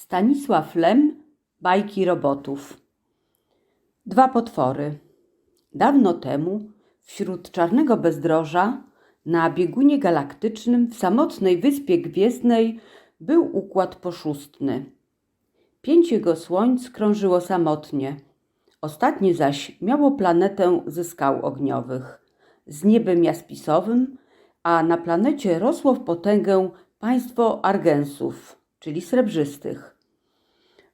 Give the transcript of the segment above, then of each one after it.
Stanisław Lem, bajki robotów. Dwa potwory. Dawno temu, wśród czarnego bezdroża, na biegunie galaktycznym w samotnej wyspie gwiezdnej był układ poszustny. Pięć jego słońc krążyło samotnie. Ostatnie zaś miało planetę ze skał ogniowych, z niebem jaspisowym, a na planecie rosło w potęgę państwo Argensów, czyli srebrzystych.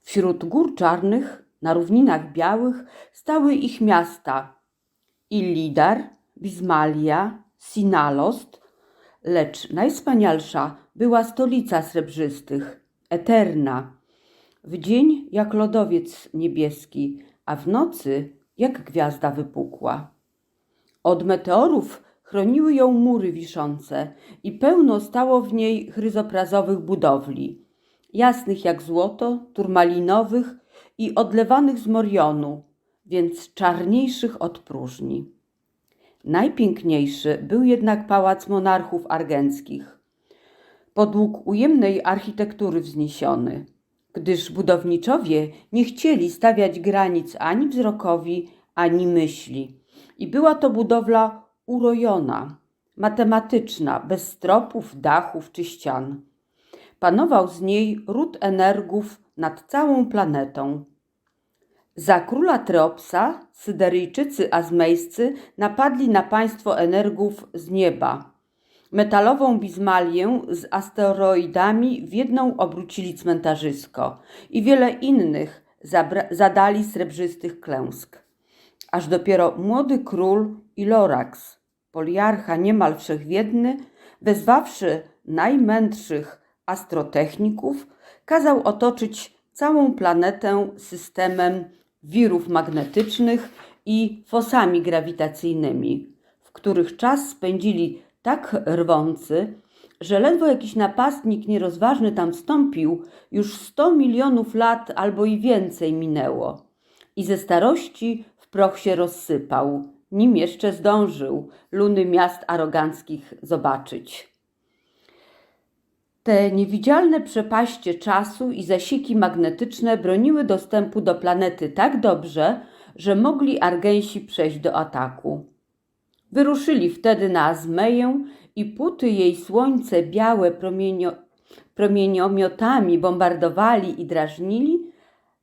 Wśród gór czarnych, na równinach białych, stały ich miasta Illidar, Bismalia, Sinalost, lecz najwspanialsza była stolica srebrzystych, Eterna. W dzień jak lodowiec niebieski, a w nocy jak gwiazda wypukła. Od meteorów chroniły ją mury wiszące i pełno stało w niej chryzoprazowych budowli, jasnych jak złoto, turmalinowych i odlewanych z Morionu, więc czarniejszych od próżni. Najpiękniejszy był jednak pałac monarchów argenckich, podług ujemnej architektury wzniesiony, gdyż budowniczowie nie chcieli stawiać granic ani wzrokowi, ani myśli. I była to budowla urojona, matematyczna, bez stropów, dachów czy ścian. Panował z niej ród energiów nad całą planetą. Za króla Treopsa Syderyjczycy azmejscy napadli na państwo energiów z nieba. Metalową bizmalię z asteroidami w jedną obrócili cmentarzysko i wiele innych zadali srebrzystych klęsk. Aż dopiero młody król Ilorax, poliarcha niemal wszechwiedny, wezwawszy najmędrszych astrotechników, kazał otoczyć całą planetę systemem wirów magnetycznych i fosami grawitacyjnymi, w których czas spędzili tak rwący, że ledwo jakiś napastnik nierozważny tam wstąpił, już sto milionów lat albo i więcej minęło. I ze starości w proch się rozsypał, nim jeszcze zdążył luny miast aroganckich zobaczyć. Te niewidzialne przepaście czasu i zasiki magnetyczne broniły dostępu do planety tak dobrze, że mogli Argensi przejść do ataku. Wyruszyli wtedy na Azmeję i puty jej słońce białe promienio, promieniomiotami bombardowali i drażnili,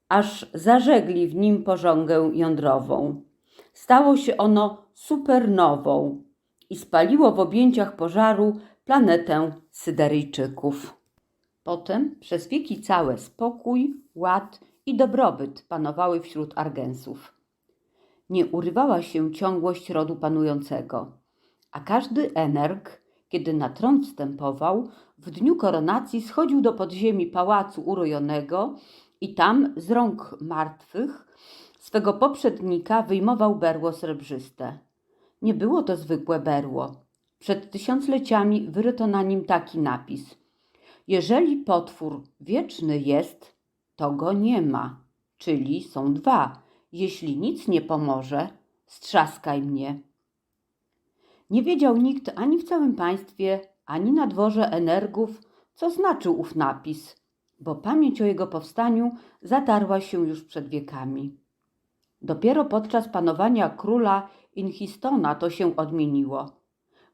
aż zażegli w nim pożągę jądrową. Stało się ono supernową i spaliło w objęciach pożaru planetę Syderyjczyków. Potem przez wieki całe spokój, ład i dobrobyt panowały wśród Argensów. Nie urywała się ciągłość rodu panującego, a każdy energ, kiedy na tron wstępował, w dniu koronacji schodził do podziemi pałacu urojonego i tam z rąk martwych swego poprzednika wyjmował berło srebrzyste. Nie było to zwykłe berło. Przed tysiącleciami wyryto na nim taki napis: Jeżeli potwór wieczny jest, to go nie ma, czyli są dwa. Jeśli nic nie pomoże, strzaskaj mnie. Nie wiedział nikt ani w całym państwie, ani na dworze energiów, co znaczył ów napis, bo pamięć o jego powstaniu zatarła się już przed wiekami. Dopiero podczas panowania króla Inchistona to się odmieniło.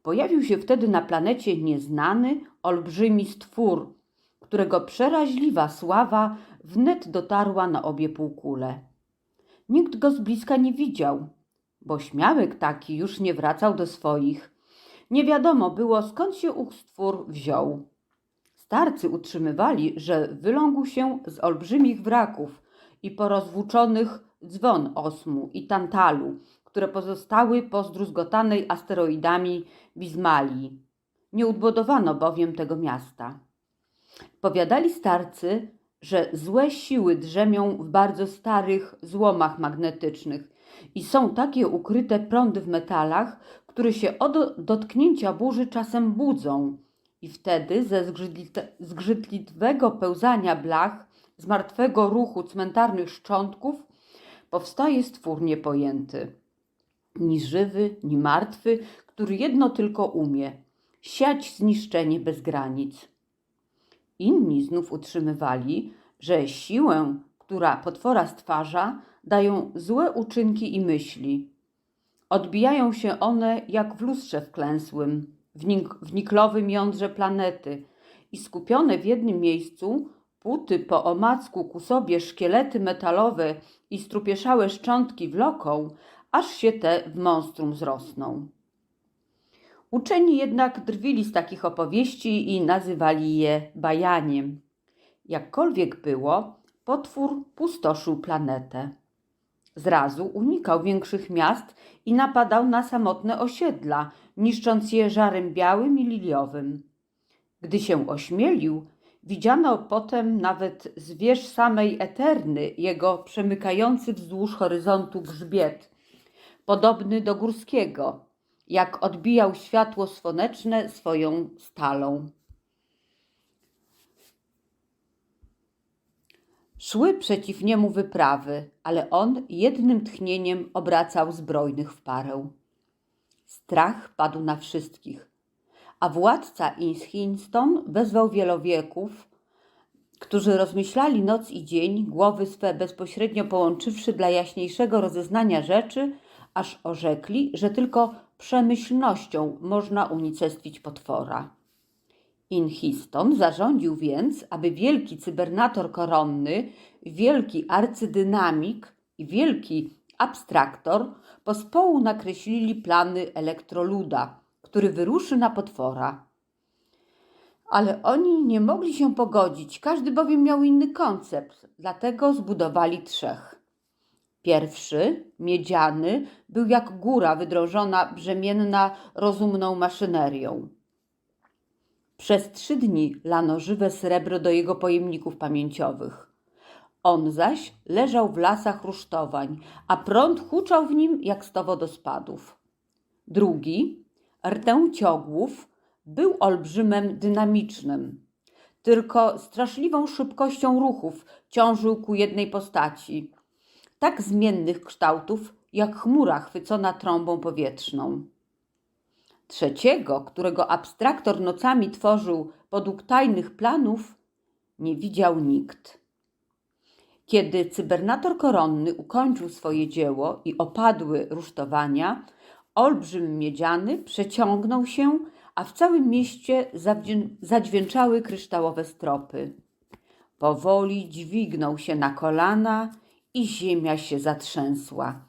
Pojawił się wtedy na planecie nieznany, olbrzymi stwór, którego przeraźliwa sława wnet dotarła na obie półkule. Nikt go z bliska nie widział, bo śmiałek taki już nie wracał do swoich. Nie wiadomo było, skąd się ów stwór wziął. Starcy utrzymywali, że wylągł się z olbrzymich wraków i porozwłóczonych dzwon osmu i tantalu, które pozostały po zdruzgotanej asteroidami Bizmalii. Nie odbudowano bowiem tego miasta. Powiadali starcy, że złe siły drzemią w bardzo starych złomach magnetycznych i są takie ukryte prądy w metalach, które się od dotknięcia burzy czasem budzą i wtedy ze zgrzytliwego pełzania blach, z martwego ruchu cmentarnych szczątków powstaje stwór niepojęty. Ni żywy, ni martwy, który jedno tylko umie siać zniszczenie bez granic. Inni znów utrzymywali, że siłę, która potwora stwarza, dają złe uczynki i myśli. Odbijają się one jak w lustrze wklęsłym, w, nik- w niklowym jądrze planety i skupione w jednym miejscu, puty po omacku ku sobie szkielety metalowe i strupieszałe szczątki wloką, aż się te w monstrum zrosną. Uczeni jednak drwili z takich opowieści i nazywali je bajaniem. Jakkolwiek było, potwór pustoszył planetę. Zrazu unikał większych miast i napadał na samotne osiedla, niszcząc je żarem białym i liliowym. Gdy się ośmielił, widziano potem nawet z wież samej Eterny jego przemykający wzdłuż horyzontu grzbiet, podobny do górskiego, jak odbijał światło słoneczne swoją stalą. Szły przeciw niemu wyprawy, ale on jednym tchnieniem obracał zbrojnych w parę. Strach padł na wszystkich, a władca Inshinston wezwał wielowieków, którzy rozmyślali noc i dzień, głowy swe bezpośrednio połączywszy dla jaśniejszego rozeznania rzeczy, aż orzekli, że tylko przemyślnością można unicestwić potwora. Inhiston zarządził więc, aby wielki cybernator koronny, wielki arcydynamik i wielki abstraktor pospołu nakreślili plany elektroluda, który wyruszy na potwora. Ale oni nie mogli się pogodzić, każdy bowiem miał inny koncept, dlatego zbudowali trzech. Pierwszy, miedziany, był jak góra wydrążona brzemienna rozumną maszynerią. Przez trzy dni lano żywe srebro do jego pojemników pamięciowych. On zaś leżał w lasach rusztowań, a prąd huczał w nim jak sto wodospadów. Drugi, rtę ciogłów, był olbrzymem dynamicznym. Tylko straszliwą szybkością ruchów ciążył ku jednej postaci, tak zmiennych kształtów, jak chmura chwycona trąbą powietrzną. Trzeciego, którego abstraktor nocami tworzył podług tajnych planów, nie widział nikt. Kiedy cybernator koronny ukończył swoje dzieło i opadły rusztowania, olbrzym miedziany przeciągnął się, a w całym mieście zadźwięczały kryształowe stropy. Powoli dźwignął się na kolana i ziemia się zatrzęsła.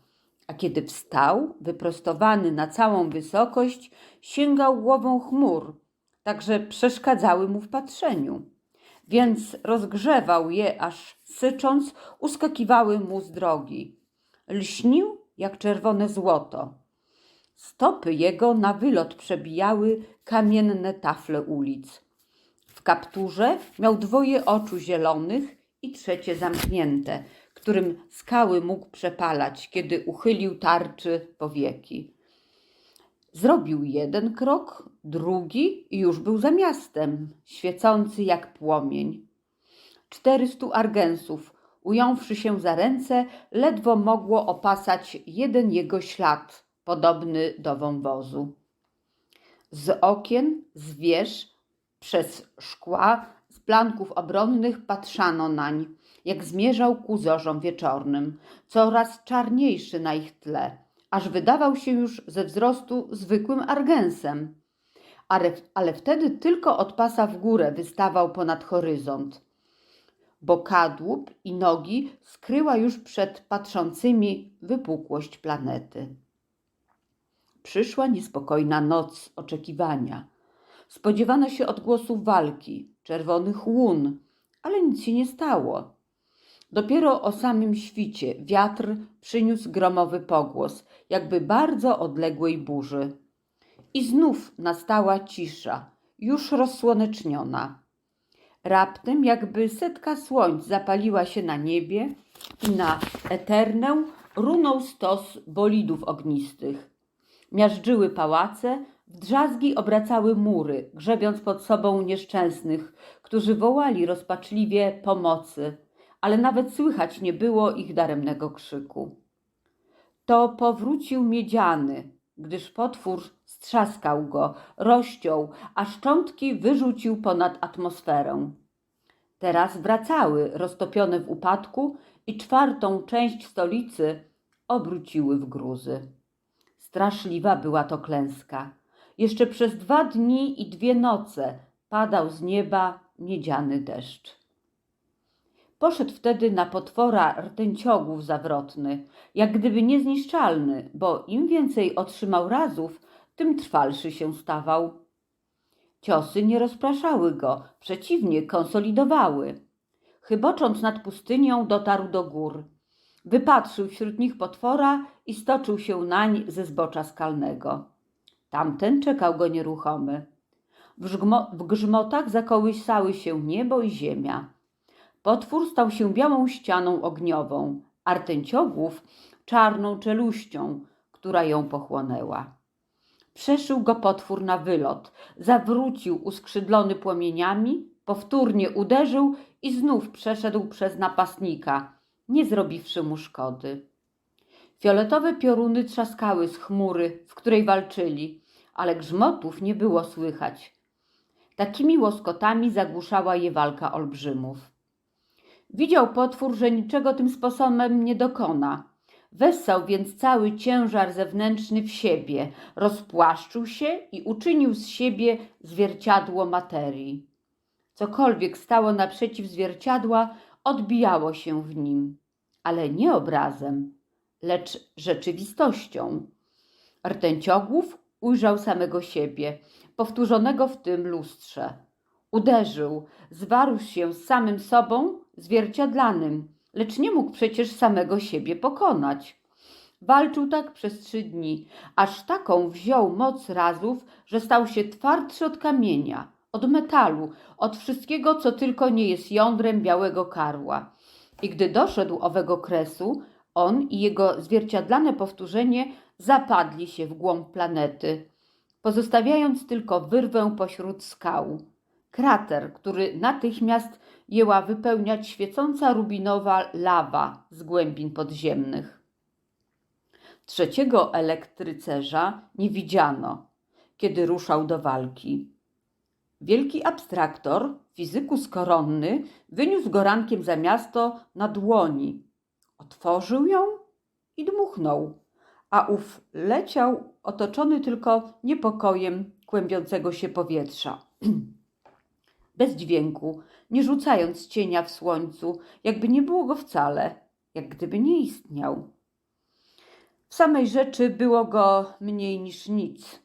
A kiedy wstał, wyprostowany na całą wysokość, sięgał głową chmur, tak że przeszkadzały mu w patrzeniu. Więc rozgrzewał je, aż sycząc, uskakiwały mu z drogi. Lśnił jak czerwone złoto. Stopy jego na wylot przebijały kamienne tafle ulic. W kapturze miał dwoje oczu zielonych i trzecie zamknięte, którym skały mógł przepalać, kiedy uchylił tarczy powieki. Zrobił jeden krok, drugi i już był za miastem, świecący jak płomień. Czterystu argensów, ująwszy się za ręce, ledwo mogło opasać jeden jego ślad, podobny do wąwozu. Z okien, z wież, przez szkła, z planków obronnych patrzano nań, jak zmierzał ku zorzom wieczornym, coraz czarniejszy na ich tle, aż wydawał się już ze wzrostu zwykłym argensem. Ale, ale wtedy tylko od pasa w górę wystawał ponad horyzont, bo kadłub i nogi skryła już przed patrzącymi wypukłość planety. Przyszła niespokojna noc oczekiwania. Spodziewano się odgłosów walki, czerwonych łun, ale nic się nie stało. Dopiero o samym świcie wiatr przyniósł gromowy pogłos, jakby bardzo odległej burzy. I znów nastała cisza, już rozsłoneczniona. Raptem, jakby setka słońc zapaliła się na niebie i na eternę runął stos bolidów ognistych. Miażdżyły pałace, w drzazgi obracały mury, grzebiąc pod sobą nieszczęsnych, którzy wołali rozpaczliwie pomocy, ale nawet słychać nie było ich daremnego krzyku. To powrócił miedziany, gdyż potwór strzaskał go, rozciął, a szczątki wyrzucił ponad atmosferę. Teraz wracały, roztopione w upadku i czwartą część stolicy obróciły w gruzy. Straszliwa była to klęska. Jeszcze przez dwa dni i dwie noce padał z nieba miedziany deszcz. Poszedł wtedy na potwora rtęciogów zawrotny, jak gdyby niezniszczalny, bo im więcej otrzymał razów, tym trwalszy się stawał. Ciosy nie rozpraszały go, przeciwnie, konsolidowały. Chybocząc nad pustynią, dotarł do gór. Wypatrzył wśród nich potwora i stoczył się nań ze zbocza skalnego. Tamten czekał go nieruchomy. W, w grzmotach zakołysały się niebo i ziemia. Potwór stał się białą ścianą ogniową, a rtęciogłów czarną czeluścią, która ją pochłonęła. Przeszył go potwór na wylot, zawrócił uskrzydlony płomieniami, powtórnie uderzył i znów przeszedł przez napastnika, nie zrobiwszy mu szkody. Fioletowe pioruny trzaskały z chmury, w której walczyli, ale grzmotów nie było słychać. Takimi łoskotami zagłuszała je walka olbrzymów. Widział potwór, że niczego tym sposobem nie dokona. Wessał więc cały ciężar zewnętrzny w siebie, rozpłaszczył się i uczynił z siebie zwierciadło materii. Cokolwiek stało naprzeciw zwierciadła, odbijało się w nim, ale nie obrazem, lecz rzeczywistością. Rtęciogłów ujrzał samego siebie, powtórzonego w tym lustrze. Uderzył, zwarł się z samym sobą, zwierciadlanym, lecz nie mógł przecież samego siebie pokonać. Walczył tak przez trzy dni, aż taką wziął moc razów, że stał się twardszy od kamienia, od metalu, od wszystkiego, co tylko nie jest jądrem białego karła. I gdy doszedł owego kresu, on i jego zwierciadlane powtórzenie zapadli się w głąb planety, pozostawiając tylko wyrwę pośród skał. Krater, który natychmiast jęła wypełniać świecąca rubinowa lawa z głębin podziemnych. Trzeciego elektrycerza nie widziano, kiedy ruszał do walki. Wielki abstraktor, fizykus koronny, wyniósł go rankiem za miasto na dłoni. Otworzył ją i dmuchnął, a ów leciał otoczony tylko niepokojem kłębiącego się powietrza. Bez dźwięku, nie rzucając cienia w słońcu, jakby nie było go wcale, jak gdyby nie istniał. W samej rzeczy było go mniej niż nic.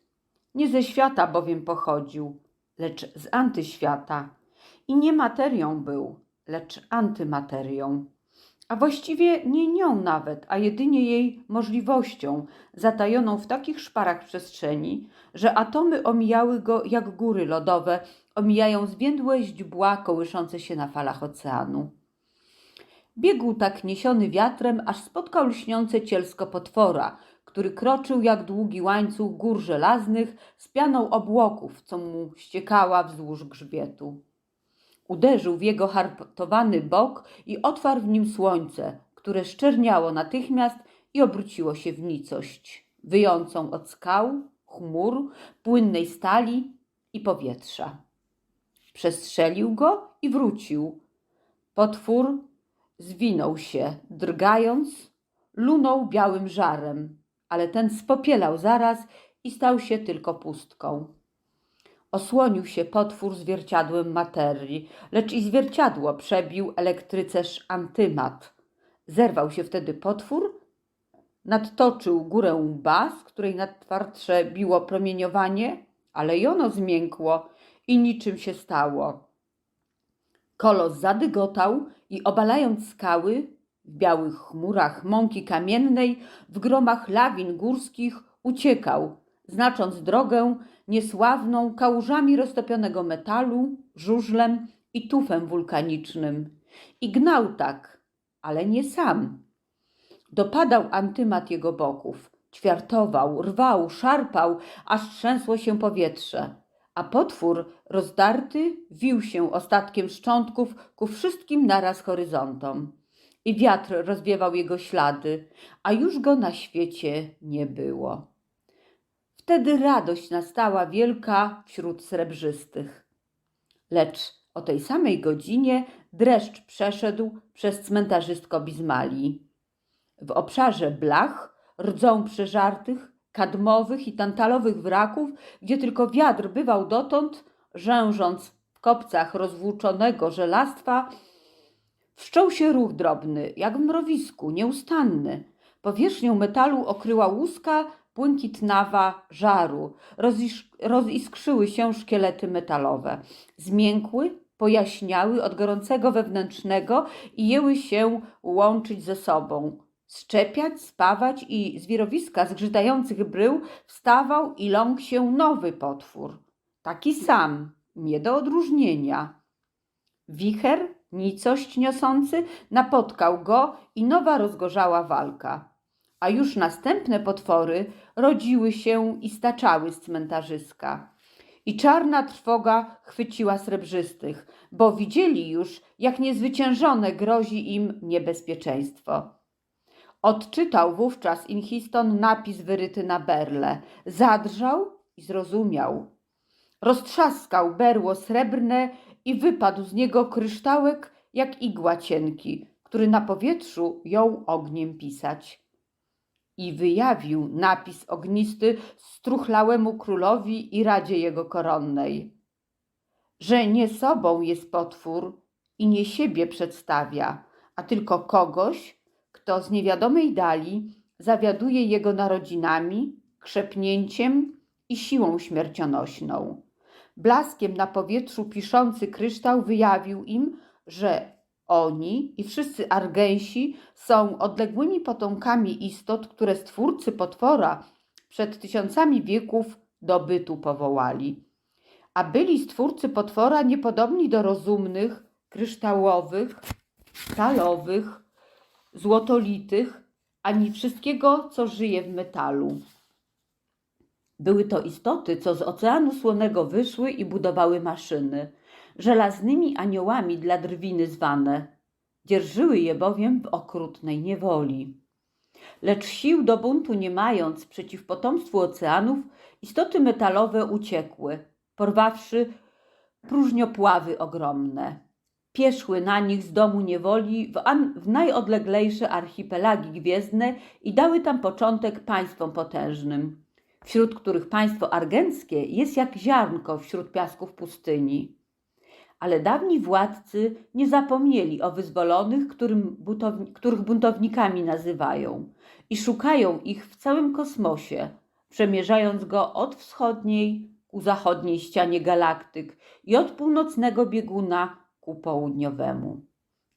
Nie ze świata bowiem pochodził, lecz z antyświata. I nie materią był, lecz antymaterią. A właściwie nie nią nawet, a jedynie jej możliwością, zatajoną w takich szparach przestrzeni, że atomy omijały go jak góry lodowe, omijają zwiędłe źdźbła kołyszące się na falach oceanu. Biegł tak niesiony wiatrem, aż spotkał lśniące cielsko potwora, który kroczył jak długi łańcuch gór żelaznych z pianą obłoków, co mu ściekała wzdłuż grzbietu. Uderzył w jego hartowany bok i otwarł w nim słońce, które szczerniało natychmiast i obróciło się w nicość, wyjącą od skał, chmur, płynnej stali i powietrza. Przestrzelił go i wrócił. Potwór zwinął się, drgając, lunął białym żarem, ale ten spopielał zaraz i stał się tylko pustką. Osłonił się potwór zwierciadłem materii, lecz i zwierciadło przebił elektrycerz antymat. Zerwał się wtedy potwór, nadtoczył górę łba, z której nadtwardsze biło promieniowanie, ale i ono zmiękło i niczym się stało. Kolos zadygotał i obalając skały, w białych chmurach mąki kamiennej, w gromach lawin górskich uciekał, znacząc drogę niesławną kałużami roztopionego metalu, żużlem i tufem wulkanicznym. I gnał tak, ale nie sam. Dopadał antymat jego boków, ćwiartował, rwał, szarpał, aż trzęsło się powietrze. A potwór, rozdarty, wił się ostatkiem szczątków ku wszystkim naraz horyzontom. I wiatr rozwiewał jego ślady, a już go na świecie nie było. Wtedy radość nastała wielka wśród srebrzystych. Lecz o tej samej godzinie dreszcz przeszedł przez cmentarzystko Bizmali. W obszarze blach, rdzą przeżartych, kadmowych i tantalowych wraków, gdzie tylko wiatr bywał dotąd, rzężąc w kopcach rozwłóczonego żelastwa, wszczął się ruch drobny, jak w mrowisku, nieustanny. Powierzchnią metalu okryła łuska błękitnawa żaru. Roziskrzyły się szkielety metalowe. Zmiękły, pojaśniały od gorącego wewnętrznego i jęły się łączyć ze sobą. Szczepiać, spawać i z wirowiska zgrzytających brył wstawał i ląkł się nowy potwór. Taki sam, nie do odróżnienia. Wicher, nicość niosący, napotkał go i nowa rozgorzała walka. A już następne potwory rodziły się i staczały z cmentarzyska. I czarna trwoga chwyciła srebrzystych, bo widzieli już, jak niezwyciężone grozi im niebezpieczeństwo. Odczytał wówczas Inhiston napis wyryty na berle, zadrżał i zrozumiał. Roztrzaskał berło srebrne i wypadł z niego kryształek jak igła cienki, który na powietrzu jął ogniem pisać. I wyjawił napis ognisty struchlałemu królowi i radzie jego koronnej, że nie sobą jest potwór i nie siebie przedstawia, a tylko kogoś, kto z niewiadomej dali zawiaduje jego narodzinami, krzepnięciem i siłą śmiercionośną. Blaskiem na powietrzu piszący kryształ wyjawił im, że oni i wszyscy Argensi są odległymi potomkami istot, które stwórcy potwora przed tysiącami wieków do bytu powołali. A byli stwórcy potwora niepodobni do rozumnych, kryształowych, stalowych, złotolitych, ani wszystkiego, co żyje w metalu. Były to istoty, co z oceanu słonego wyszły i budowały maszyny, żelaznymi aniołami dla drwiny zwane. Dzierżyły je bowiem w okrutnej niewoli. Lecz sił do buntu nie mając przeciw potomstwu oceanów, istoty metalowe uciekły, porwawszy próżniopławy ogromne. Pieszły na nich z domu niewoli w, w najodleglejsze archipelagi gwiezdne i dały tam początek państwom potężnym, wśród których państwo argenckie jest jak ziarnko wśród piasków pustyni. Ale dawni władcy nie zapomnieli o wyzwolonych, których buntownikami nazywają, i szukają ich w całym kosmosie, przemierzając go od wschodniej ku zachodniej ścianie galaktyk i od północnego bieguna ku południowemu.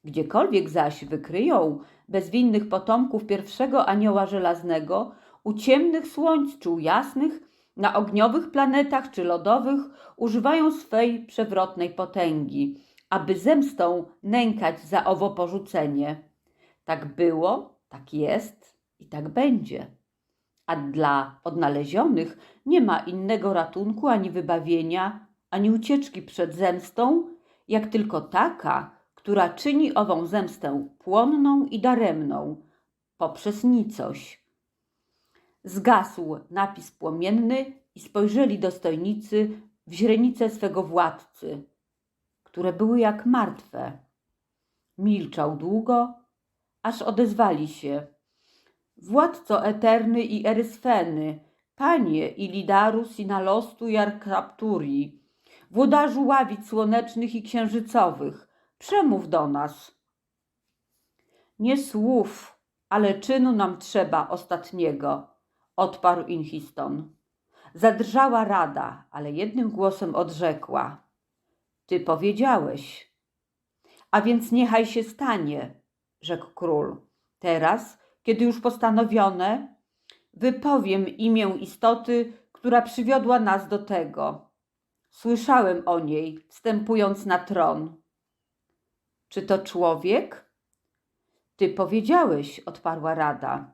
Gdziekolwiek zaś wykryją bezwinnych potomków pierwszego anioła żelaznego, u ciemnych słończu jasnych, na ogniowych planetach czy lodowych, używają swej przewrotnej potęgi, aby zemstą nękać za owo porzucenie. Tak było, tak jest i tak będzie. A dla odnalezionych nie ma innego ratunku ani wybawienia, ani ucieczki przed zemstą, jak tylko taka, która czyni ową zemstę płonną i daremną poprzez nicość. Zgasł napis płomienny i spojrzeli dostojnicy w źrenice swego władcy, które były jak martwe. Milczał długo, aż odezwali się. Władco Eterny i Erysfeny, panie Ilidarus i Nalostu i Arkapturii, włodarzu ławic słonecznych i księżycowych, przemów do nas. Nie słów, ale czynu nam trzeba ostatniego, odparł Inhiston. Zadrżała rada, ale jednym głosem odrzekła. Ty powiedziałeś. A więc niechaj się stanie, rzekł król. Teraz, kiedy już postanowione, wypowiem imię istoty, która przywiodła nas do tego. Słyszałem o niej, wstępując na tron. Czy to człowiek? Ty powiedziałeś, odparła rada.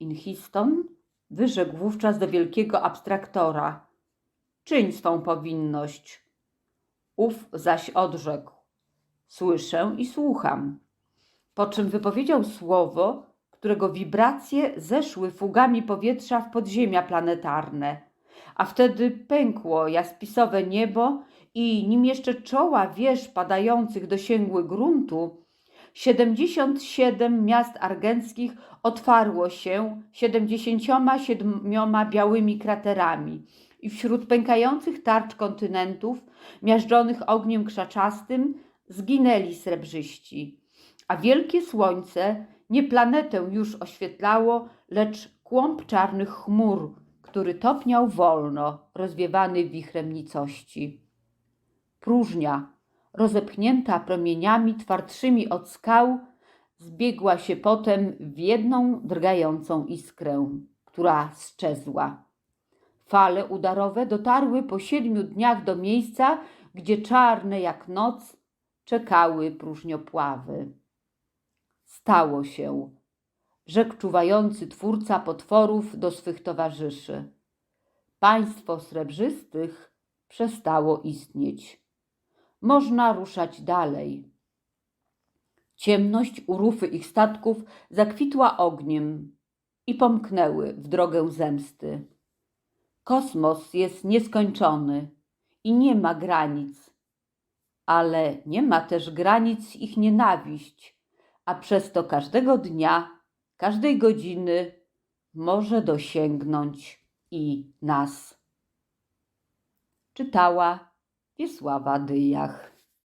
Inhiston wyrzekł wówczas do wielkiego abstraktora. Czyń swą powinność. Ów zaś odrzekł. Słyszę i słucham. Po czym wypowiedział słowo, którego wibracje zeszły fugami powietrza w podziemia planetarne, a wtedy pękło jaspisowe niebo i nim jeszcze czoła wież padających dosięgły gruntu, 77 miast argenckich otwarło się 77 białymi kraterami i wśród pękających tarcz kontynentów, miażdżonych ogniem krzaczastym, zginęli srebrzyści. A wielkie słońce nie planetę już oświetlało, lecz kłąb czarnych chmur, który topniał wolno, rozwiewany wichrem nicości. Próżnia, rozepchnięta promieniami twardszymi od skał, zbiegła się potem w jedną drgającą iskrę, która sczezła. Fale udarowe dotarły po siedmiu dniach do miejsca, gdzie czarne jak noc czekały próżniopławy. Stało się, rzekł czuwający twórca potworów do swych towarzyszy. Państwo srebrzystych przestało istnieć. Można ruszać dalej. Ciemność u rufy ich statków zakwitła ogniem i pomknęły w drogę zemsty. Kosmos jest nieskończony i nie ma granic, ale nie ma też granic ich nienawiść, a przez to każdego dnia, każdej godziny może dosięgnąć i nas. Czytała Wiesława Dyjach.